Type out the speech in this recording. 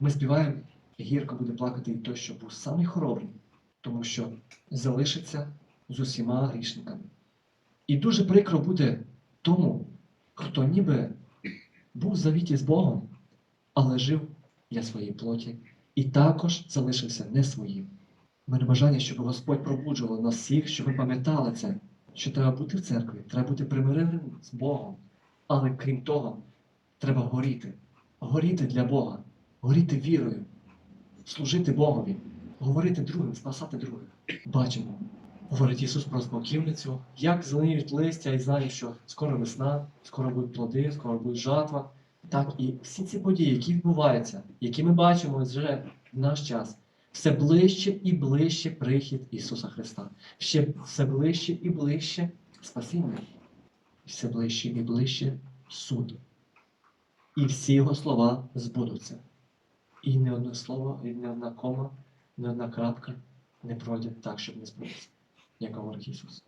Ми співаємо, гірко буде плакати і той, що був самий хоробрий, тому що залишиться з усіма грішниками. І дуже прикро буде тому, хто ніби був в завіті з Богом, але жив для своєї плоті і також залишився не своїм. Мене бажання, щоб Господь пробуджував нас всіх, щоб ми пам'ятали це, що треба бути в церкві, треба бути примиреним з Богом. Але крім того, треба горіти, горіти для Бога, горіти вірою, служити Богові, говорити другим, спасати других. Бачимо, говорить Ісус про смоківницю, як зеленіють листя і знає, що скоро весна, скоро будуть плоди, скоро буде жатва. Так і всі ці події, які відбуваються, які ми бачимо вже в наш час, все ближче і ближче прихід Ісуса Христа. Ще все ближче і ближче спасіння. Все ближче і ближче суд. І всі його слова збудуться. І не одне слово, і не одна кома, не одна крапка не пройде так, щоб не збулося, як говорить Ісус.